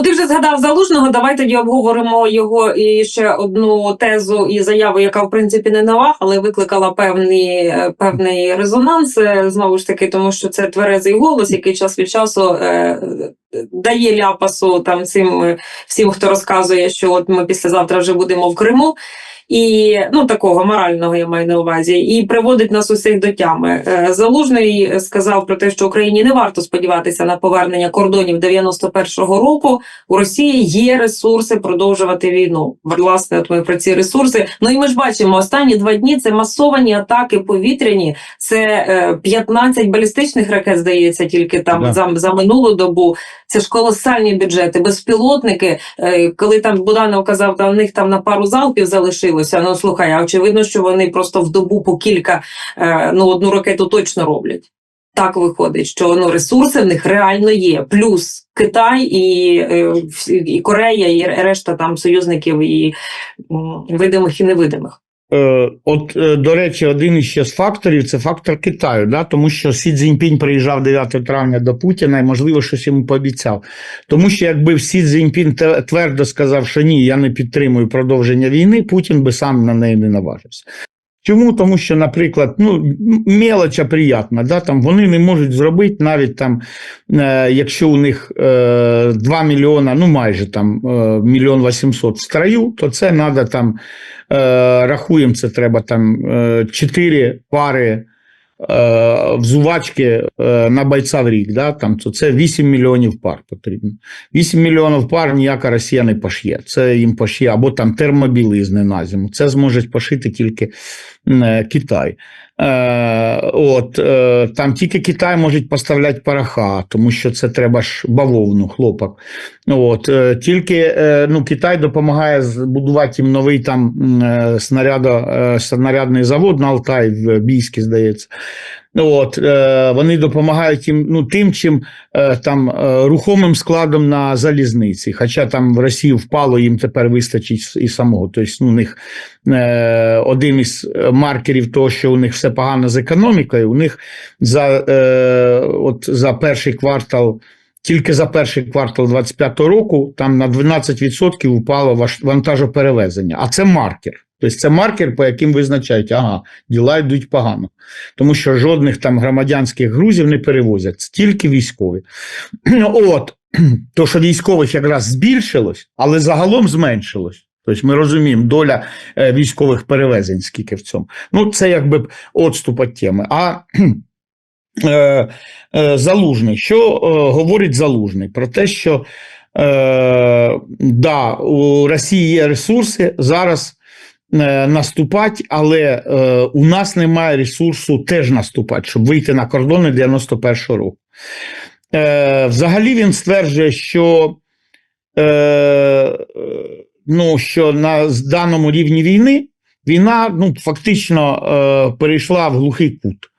Ну, ти вже згадав залужного. Давай тоді обговоримо його і ще одну тезу і заяву, яка в принципі не нова, але викликала певний, е, певний резонанс. е, Знову ж таки, тому що це тверезий голос, який час від часу е, дає ляпасу там цим е, всім, хто розказує, що от ми післязавтра вже будемо в Криму. І ну такого морального я маю на увазі, і приводить нас усіх до тями. Е, Залужний сказав про те, що Україні не варто сподіватися на повернення кордонів 91-го року. У Росії є ресурси продовжувати війну. Власне, от ми про ці ресурси. Ну і ми ж бачимо останні два дні. Це масовані атаки повітряні. Це е, 15 балістичних ракет, здається, тільки там Да. за, за минулу добу. Це ж колосальні бюджети, безпілотники. Е, коли там Буданов казав, там в них там на пару залпів залишилося. Ну слухай, а очевидно, що вони просто в добу по кілька, е, ну одну ракету точно роблять. Так виходить, що ну ресурси в них реально є. Плюс Китай і, е, і Корея, і решта там союзників і видимих і невидимих. Е, От, е, до речі, один ще з факторів це фактор Китаю, да? тому що Сі Цзіньпінь приїжджав 9 травня до Путіна і, можливо, щось йому пообіцяв. Тому що якби Сі Цзіньпінь твердо сказав, що ні, я не підтримую продовження війни, Путін би сам на неї не наважився. Чому? Тому що, наприклад, ну, мелоча приятна, да? там вони не можуть зробити навіть там, е, якщо у них е, 2 мільйона, ну майже там е, мільйон 800 в строю, то це треба там е, рахуємо, це треба там е, 4 пари взувачки е, на бойця в рік, да, там, то це 8 мільйонів пар потрібно. 8 мільйонів пар ніяка Росія не пошє. Це їм пошє, або там термобілизни на зиму. Це зможуть пошити тільки е, Китай. Е, от, е, там тільки Китай може поставляти пороха, тому що це треба ж бавовну, хлопок. От, е, тільки ну, Китай допомагає збудувати їм новий там снарядо, снарядний завод на Алтай в Бійській, здається. От, е, вони допомагають їм ну, тим, чим е, там е, рухомим складом на залізниці. Хоча там в Росію впало, їм тепер вистачить і самого. Тобто, ну, у них е, один із маркерів того, що у них все погано з економікою, у них за, е, от, за перший квартал. Тільки за перший квартал 2025 року там на 12% упало ваш- вантажоперевезення. А це маркер. Тобто це маркер, по яким визначають, ага, діла йдуть погано. Тому що жодних там громадянських грузів не перевозять, тільки військові. От, то, що військових якраз збільшилось, але загалом зменшилось. Тобто ми розуміємо, доля е, військових перевезень, скільки в цьому. Ну, це якби б відступ від теми. А е, е, Залужний, що е, говорить Залужний? Про те, що е, да, у Росії є ресурси зараз наступати, але е, у нас немає ресурсу теж наступати, щоб вийти на кордони 91-го року. Е, взагалі він стверджує, що, е, е, ну, що на даному рівні війни війна ну, фактично е, перейшла в глухий кут.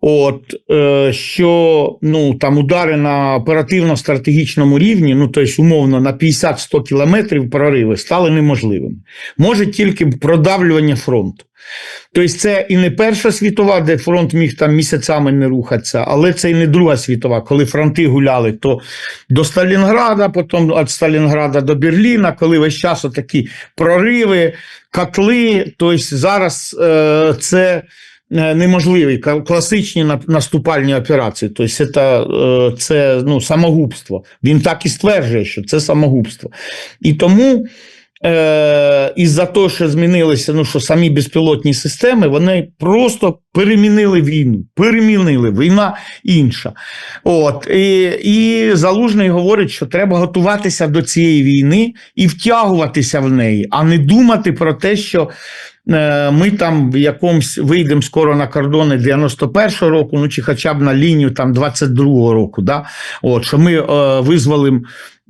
От е, що ну там удари на оперативно-стратегічному рівні, ну тобто, умовно на 50-100 кілометрів прориви стали неможливими. Може тільки продавлювання фронту. Тобто, це і не Перша світова, де фронт міг там місяцями не рухатися, але це і не Друга світова, коли фронти гуляли то до Сталінграда, потім від Сталінграда до Берліна, коли весь час такі прориви, котли. Тобто зараз е, це неможливі класичні наступальні операції. Тобто це, е, це ну, самогубство. Він так і стверджує, що це самогубство. І тому. Е, із-за того, що змінилися, ну що самі безпілотні системи, вони просто перемінили війну. Перемінили війна інша. От і, і Залужний говорить, що треба готуватися до цієї війни і втягуватися в неї, а не думати про те, що е, ми там в якомусь вийдемо скоро на кордони 91-го року, ну чи хоча б на лінію там 22-го року. Да? От, що ми е, визволимо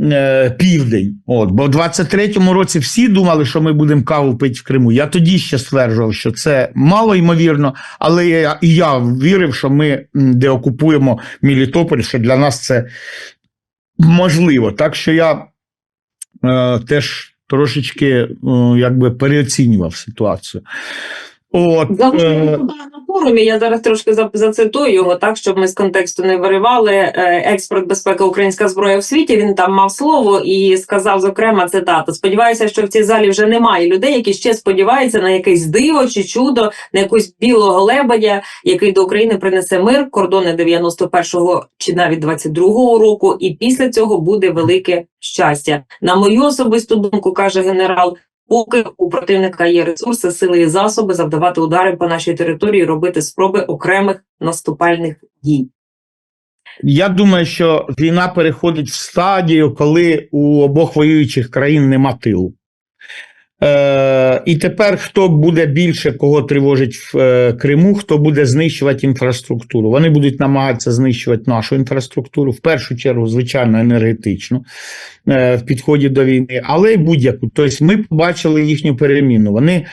е, південь. От, бо в 23-му році всі думали, що ми будемо каву пити в Криму. Я тоді ще стверджував, що це мало ймовірно, але я, і я вірив, що ми деокупуємо Мелітополь, що для нас це можливо. Так що я е, теж трошечки е, якби переоцінював ситуацію. От, е, на форумі, я зараз трошки за- зацитую його, так, щоб ми з контексту не виривали. Е, Експерт безпеки українська зброя в світі. Він там мав слово і сказав, зокрема, цитата: Сподіваюся, що в цій залі вже немає людей, які ще сподіваються на якесь диво чи чудо, на якусь білого лебедя, який до України принесе мир, кордони 91-го чи навіть 22-го року, і після цього буде велике щастя. На мою особисту думку, каже генерал. Поки у противника є ресурси, сили і засоби завдавати удари по нашій території, робити спроби окремих наступальних дій. Я думаю, що війна переходить в стадію, коли у обох воюючих країн нема тилу. Е, і тепер хто буде більше кого тривожить в е, Криму, хто буде знищувати інфраструктуру? Вони будуть намагатися знищувати нашу інфраструктуру, в першу чергу, звичайно, енергетичну е, в підході до війни, але й будь-яку. Тобто ми побачили їхню переміну. Вони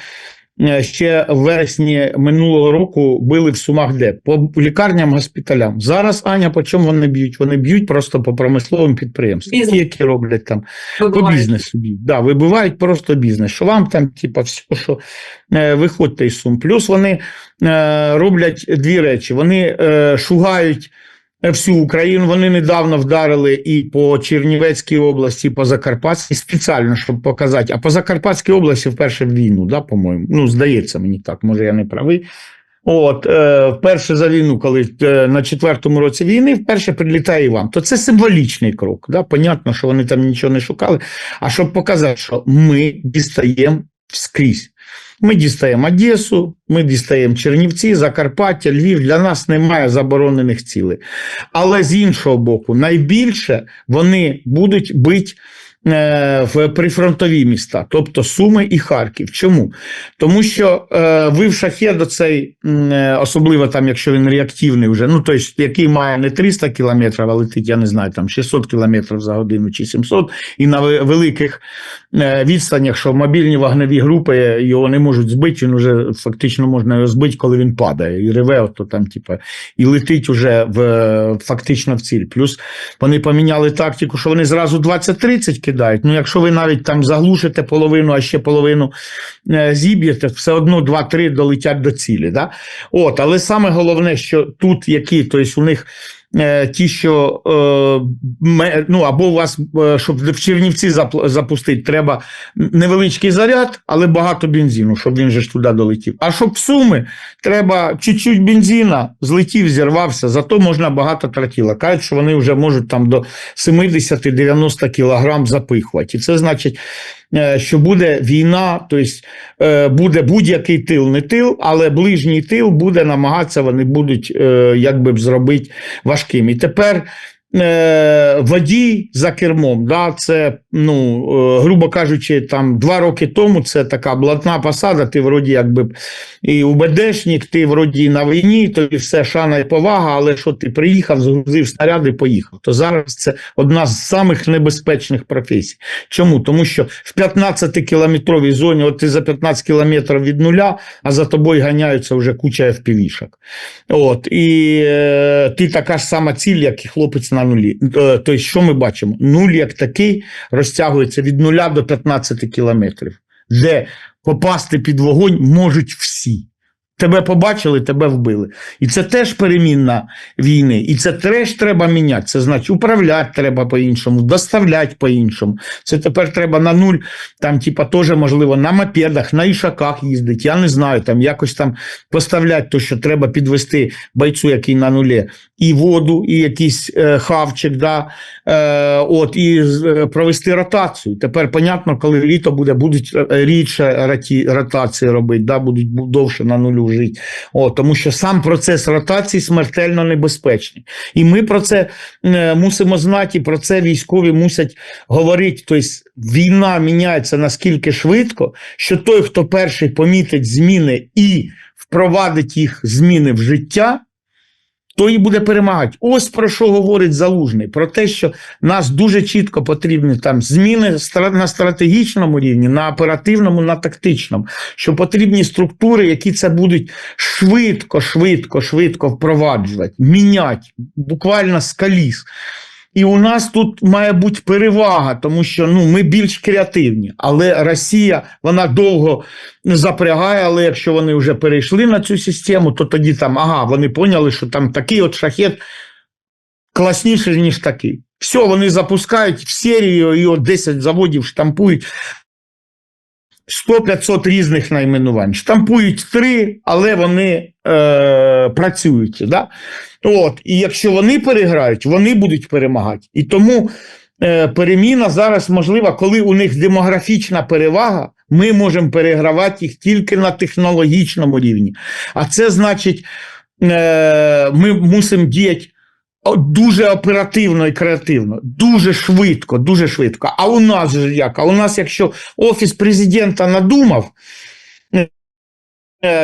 ще в вересні минулого року били в Сумах де? По лікарням, госпіталям. Зараз, Аня, по чому вони б'ють? Вони б'ють просто по промисловим підприємствам, Бізнес. які роблять там по бізнесу б'ють. Да, вибивають просто бізнес. Що вам там, типа, все, що е, виходьте із сум. Плюс вони е, роблять дві речі: вони е, шугають. Всю Україну вони недавно вдарили і по Чернівецькій області, і по Закарпатській спеціально, щоб показати. А по Закарпатській області вперше в війну, да, по-моєму. Ну, здається мені так, може я не правий. От, е, вперше за війну, коли е, на четвертому році війни вперше прилітає Іван, то це символічний крок. Да? Понятно, що вони там нічого не шукали. А щоб показати, що ми дістаємо скрізь. Ми дістаємо Одесу, ми дістаємо Чернівці, Закарпаття, Львів. Для нас немає заборонених цілей. Але з іншого боку, найбільше вони будуть бити е, в прифронтові міста, тобто Суми і Харків. Чому? Тому що е, вив шахет оцей, м, е, особливо там, якщо він реактивний вже, ну тобто, який має не 300 кілометрів, а летить, я не знаю, там 600 кілометрів за годину чи 700, і на великих е, відстанях, що мобільні вогневі групи його не можуть збити, він вже фактично можна його збити, коли він падає, і реве, ото там, типа, і летить уже в, е, фактично в ціль. Плюс вони поміняли тактику, що вони зразу 20-30 кидають. Ну, якщо ви навіть там заглушите половину, а ще половину е, зіб'єте, все одно 2-3 долетять до цілі. Да? От, але саме головне, що тут які, тобто у них. Е, Ті, що е, ну або у вас, е, щоб в Чернівці запустити, треба невеличкий заряд, але багато бензину, щоб він же ж туди долетів. А щоб в суми, треба чуть-чуть бензина, злетів, зірвався, зато можна багато тротіла. Кажуть, що вони вже можуть там до 70-90 кілограм запихувати. І це значить, що буде війна, тобто е, буде будь-який тил, не тил, але ближній тил буде намагатися, вони будуть е, якби зробити важким. І тепер. Е, Водій за кермом, да, це, ну, е, грубо кажучи, там два роки тому це така блатна посада, ти вроді якби і УБДшник, ти вроді на війні, тобі все шана і повага, але що ти приїхав, згрузив снаряди, поїхав. То зараз це одна з самих небезпечних професій. Чому? Тому що в 15-кілометровій зоні, от ти за 15 кілометрів від нуля, а за тобою ганяються вже куча FPV-шок. От, і е, ти така ж сама ціль, як і хлопець на нулі. то тобто, що ми бачимо? Нуль як такий розтягується від нуля до 15 кілометрів, де попасти під вогонь можуть всі. Тебе побачили, тебе вбили. І це теж перемінна війни. І це теж треба міняти. Це значить, управляти треба по-іншому, доставляти по-іншому. Це тепер треба на нуль, там, типа, теж можливо, на мопедах, на ішаках їздити. Я не знаю, там якось там поставляти то, що треба підвести бойцю, який на нулі, і воду, і якийсь е, хавчик, да, е, от, і е, провести ротацію. Тепер, понятно, коли літо буде, будуть е, рідше ротації робити, да, будуть довше на нулю жити. О, тому що сам процес ротації смертельно небезпечний. І ми про це е, мусимо знати, і про це військові мусять говорити. Тобто війна міняється наскільки швидко, що той, хто перший помітить зміни і впровадить їх зміни в життя, той і буде перемагати. Ось про що говорить Залужний: про те, що нас дуже чітко потрібні там зміни на стратегічному рівні, на оперативному, на тактичному, що потрібні структури, які це будуть швидко, швидко, швидко впроваджувати, міняти, буквально з коліс. І у нас тут має бути перевага, тому що ну, ми більш креативні. Але Росія вона довго запрягає, але якщо вони вже перейшли на цю систему, то тоді там, ага, вони поняли, що там такий от шахет класніший, ніж такий. Все, вони запускають в серію, і от 10 заводів штампують 100-500 різних найменувань. Штампують три, але вони е, працюють. Да? От, і якщо вони переграють, вони будуть перемагати. І тому е, переміна зараз можлива, коли у них демографічна перевага, ми можемо перегравати їх тільки на технологічному рівні. А це значить, е, ми мусимо діяти дуже оперативно і креативно, дуже швидко, дуже швидко. А у нас же як? А у нас, якщо офіс президента надумав,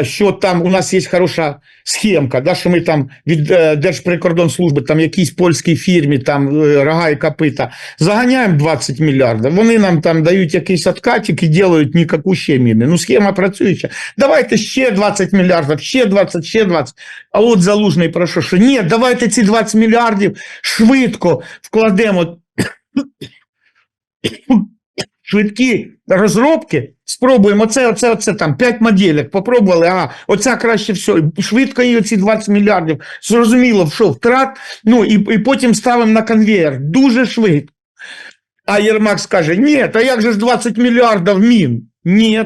що там у нас є хороша схемка, да, що ми там від е, Держприкордонслужби, там якійсь польській фірмі, там е, рога і копита, заганяємо 20 мільярдів, вони нам там дають якийсь откатик і роблять ніяку ще міни. Ну, схема працююча. Давайте ще 20 мільярдів, ще 20, ще 20. А от Залужний прошу, що ні, давайте ці 20 мільярдів швидко вкладемо швидкі розробки, спробуємо оце, оце, оце там 5 моделек, попробували, а оця краще все, швидко її ці 20 мільярдів, зрозуміло, що втрат, ну і, і потім ставимо на конвейер, дуже швидко. А Єрмак скаже, ні, та як же ж 20 мільярдів мін? Ні.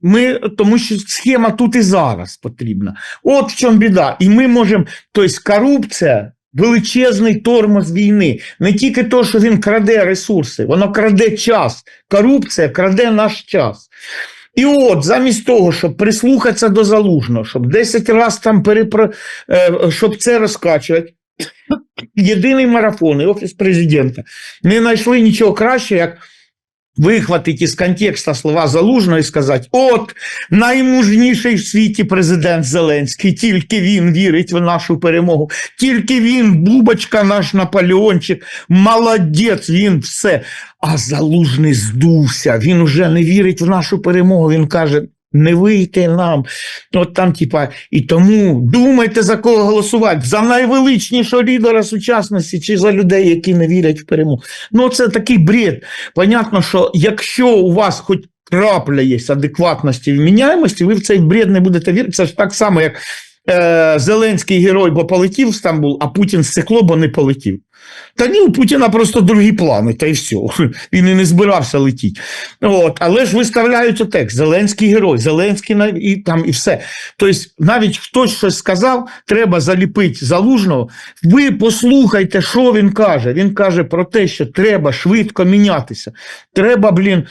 Ми, тому що схема тут і зараз потрібна. От в чому біда. І ми можемо, тобто корупція величезний тормоз війни. Не тільки то, що він краде ресурси, воно краде час. Корупція краде наш час. І от, замість того, щоб прислухатися до залужного, щоб 10 разів там перепро... е, щоб це розкачувати, єдиний марафон і офіс президента не знайшли нічого краще, як вихватити із контекста слова залужного і сказати: от наймужніший в світі президент Зеленський, тільки він вірить в нашу перемогу, тільки він, бубочка, наш Наполеончик, молодець, він все. А залужний здувся, він уже не вірить в нашу перемогу. Він каже. Не вийти нам, от там, типа, і тому думайте за кого голосувати: за найвеличнішого лідера сучасності чи за людей, які не вірять в перемогу. Ну, це такий бред. Понятно, що якщо у вас хоч крапля є адекватності і вміняємості, ви в цей бред не будете вірити. Це ж так само, як е, Зеленський герой, бо полетів в Стамбул, а Путін стекло, бо не полетів. Та ні, у Путіна просто другі плани, та й все. Він і не збирався летіти. От, але ж виставляють текст: Зеленський герой, Зеленський і там і все. Тобто, навіть хтось щось сказав, треба заліпити залужного. Ви послухайте, що він каже. Він каже про те, що треба швидко мінятися. Треба, блін,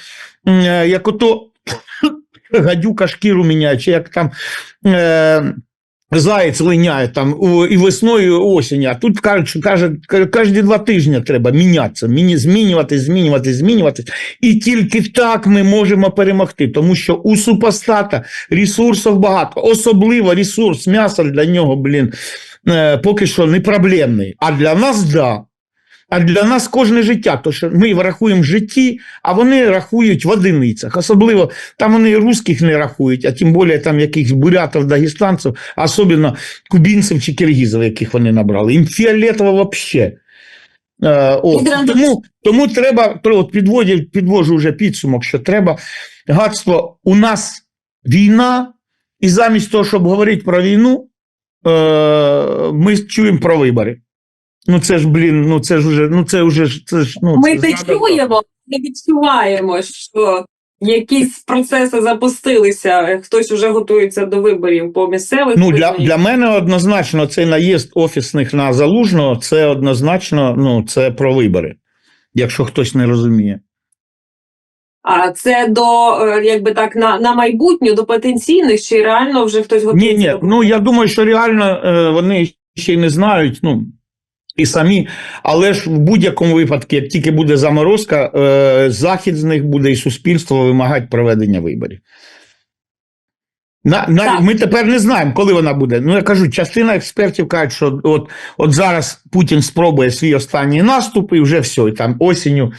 е, як ото гадюка шкіру міняє, чи як там. Е- Заєць линяє там і весною, і осінь. А тут кажуть, що каже, кожні два тижні треба мінятися, змінювати, змінювати. змінюватись. І тільки так ми можемо перемогти, тому що у супостата ресурсів багато, особливо ресурс м'яса для нього, блін, е, поки що не проблемний. А для нас да. А для нас кожне життя, то що ми рахуємо житті, а вони рахують в одиницях. Особливо там вони і русських не рахують, а тим більше там якихось бурятів, дагестанців, особливо кубінців чи киргізів, яких вони набрали. Їм фіолетово взагалі. Е, о, тому, тому треба, от підводжу, підвожу вже підсумок, що треба гадство, у нас війна, і замість того, щоб говорити про війну, е, ми чуємо про вибори. Ну це ж, блін, ну це ж уже, ну це вже це ж, ну, Ми це це надо- чуємо, ми відчуваємо, що якісь процеси запустилися, хтось вже готується до виборів по місцевих. Ну, для, для мене однозначно цей наїзд офісних на залужного це однозначно ну, це про вибори, якщо хтось не розуміє. А це до е, якби так на, на майбутнє, до потенційних, чи реально вже хтось Ні, готується? ні, до- ну я думаю, що реально е, вони ще й не знають, ну і самі, але ж в будь-якому випадку, як тільки буде заморозка, е, захід з них буде і суспільство вимагати проведення виборів. На, на, ми тепер не знаємо, коли вона буде. Ну, я кажу, частина експертів кажуть, що от, от зараз Путін спробує свій останній наступ, і вже все, і там осінню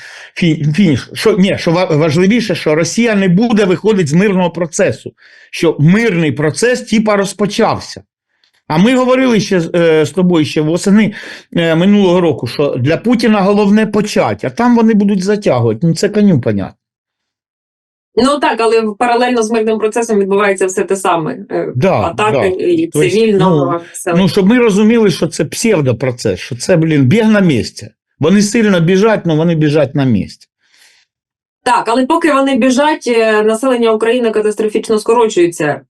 фі- фініш. Що, ні, що важливіше, що Росія не буде виходити з мирного процесу, що мирний процес типа розпочався. А ми говорили ще е, з тобою ще восени е, минулого року, що для Путіна головне почати, а там вони будуть затягувати. Ну це коню понятно. Ну так, але паралельно з мирним процесом відбувається все те саме. Е, Да, Атаки да. і цивільного населення. Ну, щоб ми розуміли, що це псевдопроцес, що це, блін, біг на місці. Вони сильно біжать, але вони біжать на місці. Так, але поки вони біжать, населення України катастрофічно скорочується.